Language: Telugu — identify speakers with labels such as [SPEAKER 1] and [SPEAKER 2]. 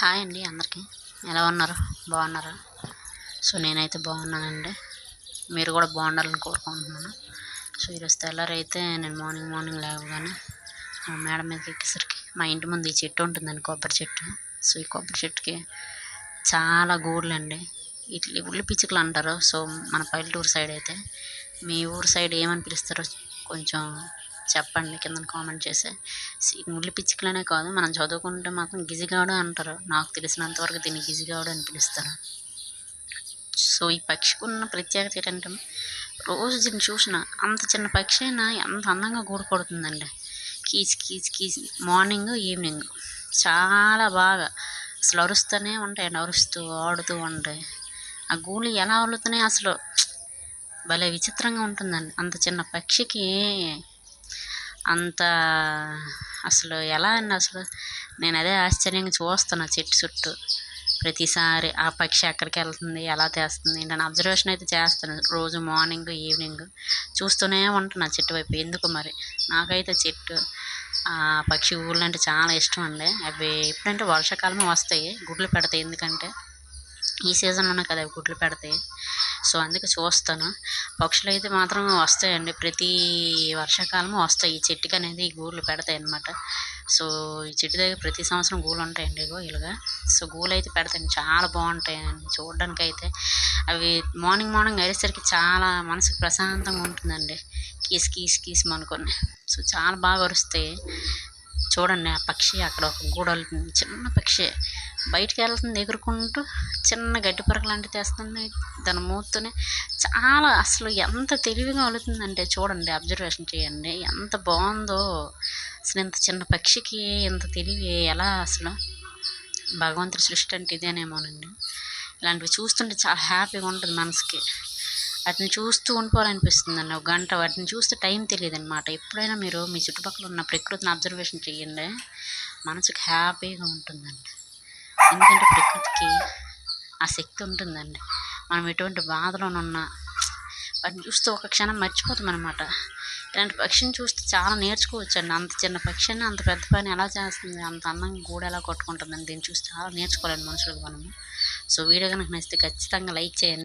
[SPEAKER 1] హాయ్ అండి అందరికీ. ఎలా ఉన్నారు? బాగున్నారా? సో నేనైతే బాగున్నానండి. మీరు కూడా బాగుండాలని కోరుకుంటున్నాను. సో ఈరోజు తెల్లారైతే నేను మార్నింగ్ మార్నింగ్ లేవగానే ఆ మేడం మీదకి ఎక్కేసరికి మా ఇంటి ముందు ఈ చెట్టు ఉంటుందండి కొబ్బరి చెట్టు. సో ఈ కొబ్బరి చెట్టుకి చాలా గూడులు అండి ఇట్లా ఉల్లి పిచ్చుకలు అంటారు. సో మన పల్లెటూరు సైడ్ అయితే. మీ ఊరు సైడ్ ఏమని పిలుస్తారో కొంచెం చెప్పండి కింద కామెంట్ చేసి. ముళ్ళు పిచ్చుకలనే కాదు మనం చదువుకుంటే మాత్రం గిజిగాడు అంటారు. నాకు తెలిసినంతవరకు దీన్ని గిజిగాడు అని పిలుస్తారు. సో ఈ పక్షికి ఉన్న ప్రత్యేకత ఏంటంటే రోజు దీన్ని చూసిన అంత చిన్న పక్షి అయినా ఎంత అందంగా గూడు కొడుతుందండి కీచ్ కీచ్ కీచ్. Morning evening. చాలా బాగా అసలు అరుస్తూనే ఉంటాయి అరుస్తూ ఆడుతూ ఉంటాయి. ఆ గూళ్ళు ఎలా అల్లుతున్నాయి అసలు భలే విచిత్రంగా ఉంటుందండి. అంత చిన్న పక్షికి అంత అసలు ఎలా అండి అసలు నేను అదే ఆశ్చర్యంగా చూస్తున్నా చెట్టు చుట్టూ. ప్రతిసారి ఆ పక్షి ఎక్కడికి వెళ్తుంది ఎలా తెస్తుంది నేను అబ్జర్వేషన్ అయితే చేస్తాను రోజు మార్నింగ్ ఈవినింగ్ చూస్తూనే ఉంటున్నా చెట్టు వైపు. ఎందుకు మరి? నాకైతే చెట్టు ఆ పక్షి ఊళ్ళు అంటే చాలా ఇష్టం అండి. అవి ఎప్పుడంటే వర్షాకాలమే వస్తాయి గుడ్లు పెడతాయి. ఎందుకంటే ఈ సీజన్లోనే కదా అవి గుడ్లు పెడతాయి. సో అందుకే చూస్తాను. పక్షులు అయితే మాత్రం వస్తాయండి. ప్రతి వర్షాకాలము వస్తాయి. ఈ చెట్టుకి అనేది ఈ గూళ్ళు పెడతాయి అన్నమాట సో ఈ చెట్టు దగ్గర ప్రతి సంవత్సరం గూళ్ళు ఉంటాయండి ఇగో ఇలాగా. సో గూళ్ళు అయితే పెడతాయి చాలా బాగుంటాయండి చూడడానికి అయితే అవి మార్నింగ్ మార్నింగ్ అయ్యేసరికి చాలా మనసుకు ప్రశాంతంగా ఉంటుందండి. కీస్ కీస్ కీస్ అనుకొని సో చాలా బాగా అరుస్తాయి. చూడండి ఆ పక్షి అక్కడ ఒక గూడలు చిన్న పక్షి. బయటికి వెళ్తుంది ఎగురుకుంటూ చిన్న గడ్డి పరక లాంటిది తెస్తుంది దాని మూతనే చాలా అసలు ఎంత తెలివిగా వెళుతుందంటే చూడండి అబ్జర్వేషన్ చేయండి. ఎంత బాగుందో అసలు ఇంత చిన్న పక్షికి ఇంత తెలివి ఎలా అసలు? భగవంతుడి సృష్టి అంటే ఇదేనేమోనండి. ఇలాంటివి చూస్తుంటే చాలా హ్యాపీగా ఉంటుంది మనసుకి. వాటిని చూస్తూ ఉండిపోవాలనిపిస్తుంది అండి ఒక గంట వాటిని చూస్తే టైం తెలియదు అనమాట ఎప్పుడైనా మీరు మీ చుట్టుపక్కల ఉన్న ప్రకృతిని అబ్జర్వేషన్ చేయండి. మనసుకు హ్యాపీగా ఉంటుందండి. ఎందుకంటే ప్రకృతికి ఆ శక్తి ఉంటుందండి. మనం ఎటువంటి బాధలోనున్నా వాటిని చూస్తే ఒక క్షణం మర్చిపోతాం అనమాట ఇలాంటి పక్షిని చూస్తే చాలా నేర్చుకోవచ్చు అండి అంత చిన్న పక్షిని అంత పెద్ద పని ఎలా చేస్తుంది అంత అందంగా గూడు ఎలా కొట్టుకుంటుందని దీన్ని చూసి చాలా నేర్చుకోవాలండి మనుషులకు మనము. సో వీడియో కనుక నచ్చితే ఖచ్చితంగా లైక్ చేయండి.